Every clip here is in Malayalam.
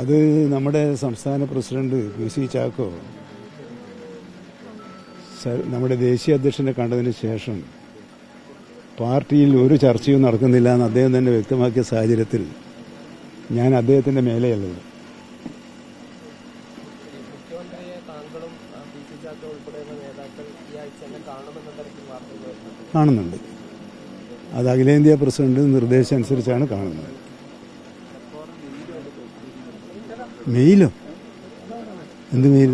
അത് നമ്മുടെ സംസ്ഥാന പ്രസിഡന്റ് പി സി ചാക്കോ നമ്മുടെ ദേശീയ അധ്യക്ഷനെ കണ്ടതിന് ശേഷം പാർട്ടിയിൽ ഒരു ചർച്ചയും നടക്കുന്നില്ല എന്ന് അദ്ദേഹം തന്നെ വ്യക്തമാക്കിയ സാഹചര്യത്തിൽ ഞാൻ അദ്ദേഹത്തിന്റെ തരത്തിൽ കാണുന്നുണ്ട്. അത് അഖിലേന്ത്യാ പ്രസിഡന്റ് നിർദ്ദേശം അനുസരിച്ചാണ് കാണുന്നത്. മെയിലോ? എന്ത് മെയിൽ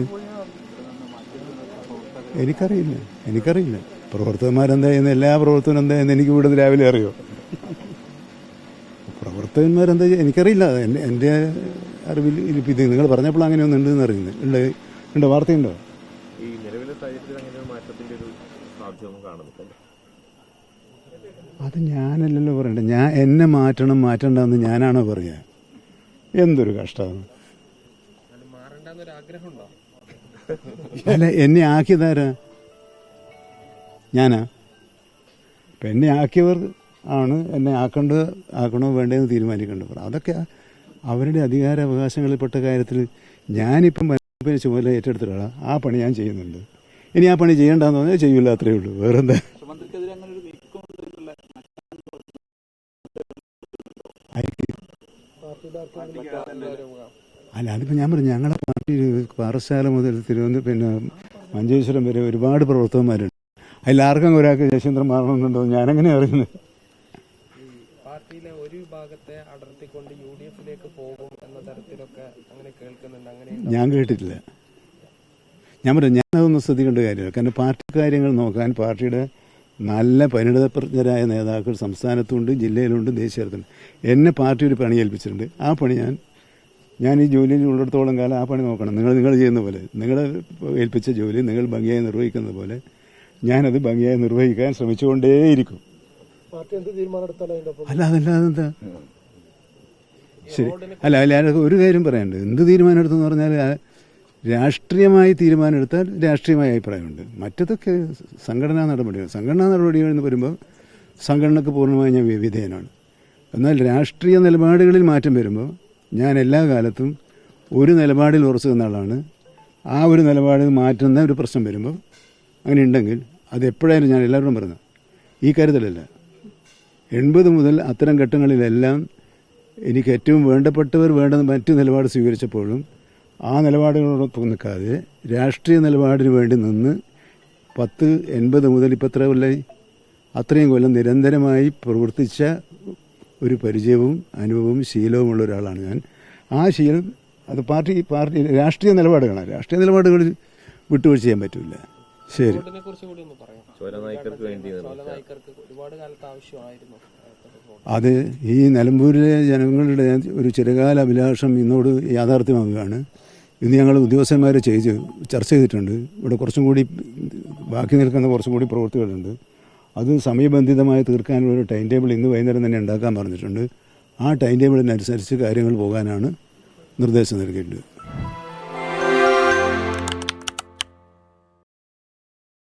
എനിക്കറിയില്ല. എനിക്കറിയില്ല. പ്രവർത്തകന്മാരെന്താ ചെയ്യുന്നത് എല്ലാ പ്രവർത്തകനും എന്താ ചെയ്യുന്നത് എനിക്ക് ഇവിടെ രാവിലെ അറിയോ? പ്രവർത്തകന്മാരെന്താ എനിക്കറിയില്ല. എന്റെ എന്റെ അറിവിൽ ഇത് നിങ്ങൾ പറഞ്ഞപ്പോൾ അങ്ങനെ ഒന്നും ഉണ്ടെന്ന് അറിയുന്നത്. ഉണ്ട് ഉണ്ടോ വാർത്തയുണ്ടോ? ഈ നിലവിലെ സാഹചര്യത്തിൽ അങ്ങനെ ഒരു മാറ്റത്തിന്റെ ഒരു സാധ്യത കാണുന്നില്ല അത് ഞാനല്ലല്ലോ പറയണ്ടേ. ഞാൻ എന്നെ മാറ്റണം മാറ്റണ്ടെന്ന് ഞാനാണോ പറയുക എന്തൊരു കഷ്ടമാണ് അല്ല എന്നെ ആക്കിയതാരാ? ഞാനാ? അപ്പം എന്നെ ആക്കിയവർ ആണ് എന്നെ ആക്കേണ്ടത് ആക്കണോ വേണ്ടതെന്ന് തീരുമാനിക്കേണ്ടവർ അതൊക്കെ അവരുടെ അധികാര അവകാശങ്ങളിൽപ്പെട്ട കാര്യത്തിൽ ഞാനിപ്പം പിന്നെ ചുമതല ഏറ്റെടുത്തിട്ടാണ് ആ പണി ഞാൻ ചെയ്യുന്നുണ്ട്. ഇനി ആ പണി ചെയ്യണ്ടെന്ന് പറഞ്ഞാൽ ചെയ്യൂല അത്രയേ ഉള്ളൂ. വേറെന്താ? ആയിരിക്കും. അല്ല അതിപ്പോൾ ഞാൻ പറഞ്ഞു ഞങ്ങളുടെ പാർട്ടി പാറശാല മുതൽ തിരുവനന്തപുരം പിന്നെ മഞ്ചേശ്വരം വരെ ഒരുപാട് പ്രവർത്തകന്മാരുണ്ട്. അതിലാർക്കും ഒരാൾക്ക് ജയചന്ദ്രൻ മാറണമെന്നുണ്ടോ? ഞാനങ്ങനെ അറിയുന്നത് പാർട്ടിയിലെ ഒരു വിഭാഗത്തെ അടർത്തിക്കൊണ്ട് യു ഡി എഫിലേക്ക് പോകും എന്ന തരത്തിലൊക്കെ അങ്ങനെ കേൾക്കുന്നുണ്ട്. അങ്ങനെ ഞാൻ കേട്ടിട്ടില്ല. ഞാൻ പറഞ്ഞു ഞാനതൊന്നും ശ്രദ്ധിക്കേണ്ട കാര്യമില്ല. കാരണം പാർട്ടി കാര്യങ്ങൾ നോക്കാൻ പാർട്ടിയുടെ നല്ല പരിണിതപ്രജ്ഞരായ നേതാക്കൾ സംസ്ഥാനത്തുണ്ട് ജില്ലയിലുണ്ട് ദേശീയത്തിലുണ്ട് എന്നെ പാർട്ടി ഒരു പണി ഏൽപ്പിച്ചിട്ടുണ്ട്. ആ പണി ഞാൻ ഞാൻ ഈ ജോലിയിൽ ഉള്ളിടത്തോളം കാലം ആ പണി നോക്കണം. നിങ്ങൾ നിങ്ങൾ ചെയ്യുന്ന പോലെ. നിങ്ങളെ ഏൽപ്പിച്ച ജോലി നിങ്ങൾ ഭംഗിയായി നിർവഹിക്കുന്നത് പോലെ ഞാനത് ഭംഗിയായി നിർവഹിക്കാൻ ശ്രമിച്ചുകൊണ്ടേയിരിക്കും. അല്ല അതല്ലാതെ എന്താ ശരി. അല്ല അല്ല ഒരു കാര്യം പറയാനുണ്ട്. എന്ത് തീരുമാനം എടുത്തെന്ന് പറഞ്ഞാൽ രാഷ്ട്രീയമായി തീരുമാനം എടുത്താൽ രാഷ്ട്രീയമായ അഭിപ്രായമുണ്ട്. മറ്റതൊക്കെ സംഘടനാ നടപടികൾ. സംഘടനാ നടപടികൾ എന്ന് വരുമ്പോൾ സംഘടനക്ക് പൂർണമായി ഞാൻ വിധേയനാണ്. എന്നാൽ രാഷ്ട്രീയ നിലപാടുകളിൽ മാറ്റം വരുമ്പോൾ ഞാൻ എല്ലാ കാലത്തും ഒരു നിലപാടിൽ ഉറച്ചു നിന്ന ആളാണ്. ആ ഒരു നിലപാടിൽ മാറ്റുന്ന ഒരു പ്രശ്നം വരുമ്പോൾ അങ്ങനെ ഉണ്ടെങ്കിൽ അത് എപ്പോഴായാലും ഞാൻ എല്ലാവരോടും പറഞ്ഞു ഈ കാര്യത്തിലല്ല. എൺപത് മുതൽ അത്തരം ഘട്ടങ്ങളിലെല്ലാം എനിക്ക് ഏറ്റവും വേണ്ടപ്പെട്ടവർ വേണ്ട മറ്റു നിലപാട് സ്വീകരിച്ചപ്പോഴും ആ നിലപാടുകളോടൊപ്പം നിൽക്കാതെ രാഷ്ട്രീയ നിലപാടിന് വേണ്ടി നിന്ന് പത്ത് എൺപത് മുതൽ ഇപ്പം എത്ര കൊല്ലായി? അത്രയും കൊല്ലം നിരന്തരമായി പ്രവർത്തിച്ച ഒരു പരിചയവും അനുഭവവും ശീലവുമുള്ള ഒരാളാണ് ഞാൻ. ആ ശീലം അത് പാർട്ടി പാർട്ടി രാഷ്ട്രീയ നിലപാടുകളാണ്. രാഷ്ട്രീയ നിലപാടുകൾ വിട്ടുവീഴ്ച ചെയ്യാൻ പറ്റില്ല ശരി. അത് ഈ നിലമ്പൂരിലെ ജനങ്ങളുടെ ഒരു ചിരകാല അഭിലാഷം ഇന്നോട് യാഥാർത്ഥ്യമാകുകയാണ് ഇന്ന് ഞങ്ങൾ ഉദ്യോഗസ്ഥന്മാരെ ചെയ്ത് ചർച്ച ചെയ്തിട്ടുണ്ട്. ഇവിടെ കുറച്ചും കൂടി ബാക്കി നിൽക്കുന്ന കുറച്ചും കൂടി പ്രവൃത്തികളുണ്ട് അത് സമയബന്ധിതമായി തീർക്കാനുള്ള ഒരു ടൈം ടേബിൾ ഇന്ന് വൈകുന്നേരം തന്നെ ഉണ്ടാക്കാൻ പറഞ്ഞിട്ടുണ്ട്. ആ ടൈം ടേബിളിനനുസരിച്ച് കാര്യങ്ങൾ പോകാനാണ് നിർദ്ദേശം നൽകിയിട്ടുണ്ട്